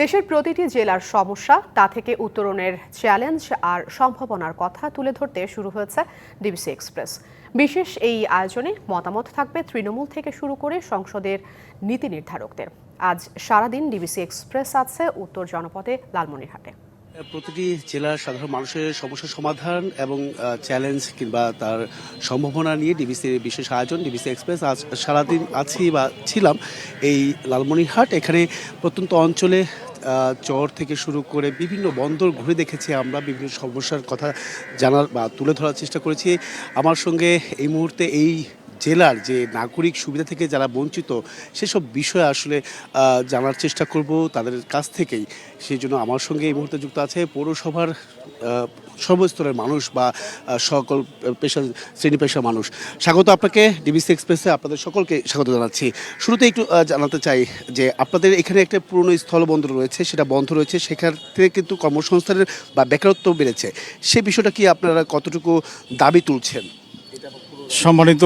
দেশের প্রতিটি জেলার সমস্যা, তা থেকে উত্তরণের চ্যালেঞ্জ আর সম্ভাবনার কথা তুলে ধরতে শুরু হয়েছে ডিবিসি এক্সপ্রেস বিশেষ এই আয়োজনে মতামত থাকবে তৃণমূল থেকে শুরু করে সংসদের নীতি নির্ধারকদের। আজ সারাদিন ডিবিসি এক্সপ্রেস আছে উত্তর জনপদে লালমনিরহাটে। প্রতিটি জেলার সাধারণ মানুষের সমস্যার সমাধান এবং চ্যালেঞ্জ কিংবা তার সম্ভাবনা নিয়ে ডিবিসির বিশেষ আয়োজন ডিবিসি এক্সপ্রেস আজ সারাদিন আছি বা ছিলাম এই লালমনিরহাট। এখানে প্রত্যন্ত অঞ্চলে চর থেকে শুরু করে বিভিন্ন বন্দর ঘুরে দেখেছি আমরা, বিভিন্ন সমস্যার কথা জানার বা তুলে ধরার চেষ্টা করেছি। আমার সঙ্গে এই মুহূর্তে এই জেলার যে নাগরিক সুবিধা থেকে যারা বঞ্চিত, সেসব বিষয়ে আসলে জানার চেষ্টা করব তাদের কাছ থেকেই। সেই জন্য আমার সঙ্গে এই মুহূর্তে যুক্ত আছে পৌরসভার সর্বস্তরের মানুষ বা সকল পেশা, শ্রেণি পেশার মানুষ। স্বাগত আপনাকে ডিবিসি এক্সপ্রেসে, আপনাদের সকলকে স্বাগত জানাচ্ছি। শুরুতে একটু জানাতে চাই যে আপনাদের এখানে একটা পুরনো স্থলবন্দর রয়েছে, সেটা বন্ধ রয়েছে, সেখান থেকে কিন্তু কর্মসংস্থানের বা বেকারত্ব বেড়েছে। সে বিষয়টা কি আপনারা কতটুকু দাবি তুলছেন? সম্মানিত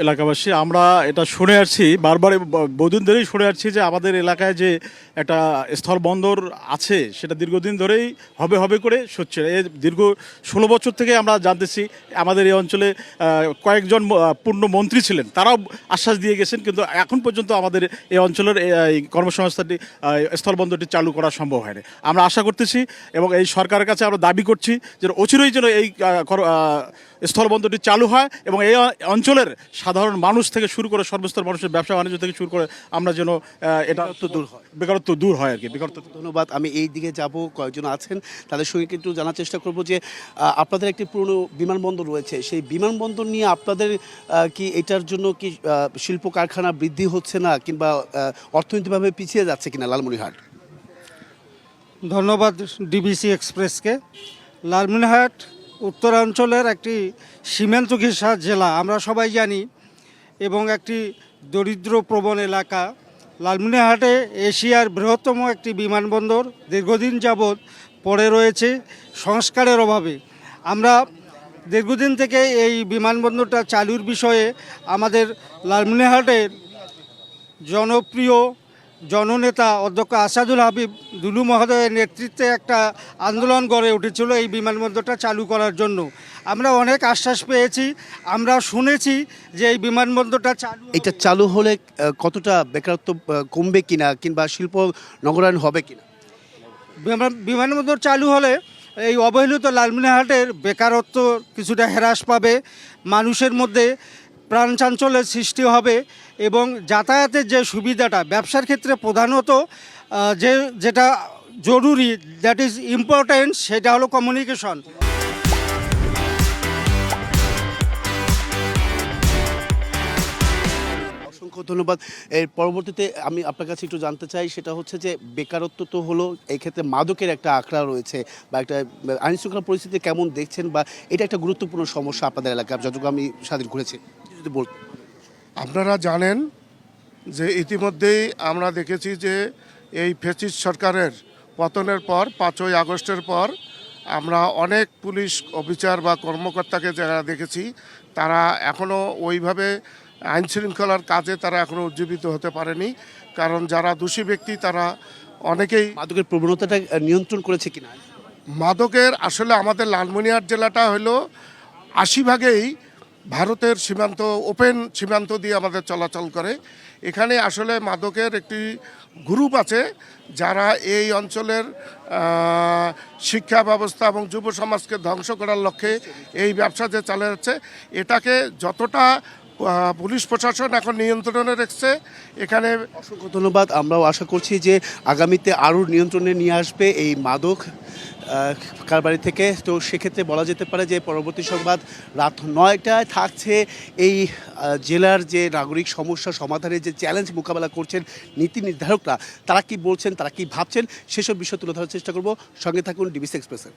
এলাকাবাসী আমরা এটা শুনে আসছি বারবার বহুদিন ধরেই শুনে আসছি যে আমাদের এলাকায় যে একটা স্থল বন্দর আছে সেটা দীর্ঘদিন ধরেই হবে হবে করে সচ্ছে এ দীর্ঘ ষোলো বছর থেকে আমরা জানতেছি আমাদের এই অঞ্চলে কয়েকজন পূর্ণ মন্ত্রী ছিলেন তারাও আশ্বাস দিয়ে গেছেন কিন্তু এখন পর্যন্ত আমাদের এই অঞ্চলের এই, কর্মসংস্থানটি স্থলবন্দরটি চালু করা সম্ভব হয়নি। আমরা আশা করতেছি এবং এই সরকারের কাছে আমরা দাবি করছি যে অচিরই যেন এই স্থলবন্দরটি চালু হয় এবং এই অঞ্চলের সাধারণ মানুষ থেকে শুরু করে সর্বস্তর মানুষের ব্যবসা বাণিজ্য থেকে শুরু করে আমরা যেন এটা দূর হয়। বেকারত্ব দূর হয় আর কি বেকারত্ব ধন্যবাদ আমি এই দিকে যাব কয়েকজন আছেন তাদের সঙ্গে কিন্তু জানার চেষ্টা করব যে আপনাদের একটি পুরনো বিমানবন্দর রয়েছে সেই বিমানবন্দর নিয়ে আপনাদের কি এটার জন্য কি শিল্প কারখানা বৃদ্ধি হচ্ছে না কিংবা অর্থনৈতিকভাবে পিছিয়ে যাচ্ছে কিনা লালমনিরহাট? ধন্যবাদ ডিবিসি এক্সপ্রেসকে। লালমিনহাট উত্তরাঞ্চলের একটি সীমান্ত ঘেঁষা জেলা, আমরা সবাই জানি, এবং একটি দরিদ্র প্রবণ এলাকা। লালমিনহাটে এশিয়ার বৃহত্তম একটি বিমানবন্দর দীর্ঘদিন যাবৎ পড়ে রয়েছে সংস্কারের অভাবে। আমরা দীর্ঘদিন থেকে এই বিমানবন্দরটা চালুর বিষয়ে আমাদের লালমিনহাটের জনপ্রিয় জননেতা অধ্যক্ষ আসাদুল হাবিব দুলু মহোদয়ের নেতৃত্বে একটা আন্দোলন গড়ে উঠেছিল এই বিমানবন্দরটা চালু করার জন্য। আমরা অনেক আশ্বাস পেয়েছি আমরা শুনেছি যে এই বিমানবন্দরটা চালু এটা চালু হলে কতটা বেকারত্ব কমবে কিনা কিংবা শিল্প নগরায়ণ হবে কিনা? বিমান- বিমানবন্দর চালু হলে এই অবহেলিত লালমিনহাটের বেকারত্ব কিছুটা হ্রাস পাবে। মানুষের মধ্যে প্রাণ চাঞ্চল্যের সৃষ্টি হবে এবং যাতায়াতের যে সুবিধাটা, ব্যবসার ক্ষেত্রে প্রধানত যে, যেটা জরুরি দ্যাট ইজ ইম্পর্ট্যান্ট সেটা হলো কমিউনিকেশন অসংখ্য ধন্যবাদ। এর পরবর্তীতে আমি আপনার কাছে একটু জানতে চাই, সেটা হচ্ছে যে বেকারত্ব তো হলো, এই ক্ষেত্রে মাদকের একটা আঁকড়া রয়েছে বা একটা আইন শৃঙ্খলা পরিস্থিতি কেমন দেখছেন বা এটা একটা গুরুত্বপূর্ণ সমস্যা আপনাদের এলাকায়, যতটুকু আমি স্বাধীন ঘুরেছি যদি বল আপনারা জানেন যে ইতিমধ্যেই আমরা দেখেছি যে এই ফেসিস সরকারের পতনের পর পাঁচই আগস্টের পর আমরা অনেক পুলিশ অফিসার বা কর্মকর্তাকে যারা দেখেছি তারা এখনও ওইভাবে আইন শৃঙ্খলার কাজে তারা এখনও উজ্জীবিত হতে পারেনি। কারণ যারা দোষী ব্যক্তি তারা অনেকেই মাদকের প্রবণতাটা নিয়ন্ত্রণ করেছে কিনা? মাদকের আসলে আমাদের লালমনিরহাট জেলাটা হলো আশি ভাগেই ভারতের সীমান্ত, ওপেন সীমান্ত দিয়ে আমাদের চলাচল করে। এখানে আসলে মাদকের একটি গ্রুপ আছে যারা এই অঞ্চলের শিক্ষা ব্যবস্থা এবং যুব সমাজকে ধ্বংস করার লক্ষ্যে এই ব্যবসা যে চালিয়ে যাচ্ছে এটাকে যতটা পুলিশ প্রশাসন এখন নিয়ন্ত্রণে রেখেছে। এখানে অসংখ্য ধন্যবাদ। আমরাও আশা করছি যে আগামীতে আরও নিয়ন্ত্রণে নিয়ে আসবে এই মাদক কারবারি থেকে। তো সেক্ষেত্রে বলা যেতে পারে যে পরবর্তী সংবাদ রাত নয়টায় থাকছে। এই জেলার যে নাগরিক সমস্যা সমাধানের যে চ্যালেঞ্জ মোকাবেলা করছেন নীতি নির্ধারকরা, তারা কি বলছেন, তারা কি ভাবছেন, সেসব বিষয় তুলে ধরার চেষ্টা করব। সঙ্গে থাকুন ডিবিসি এক্সপ্রেসের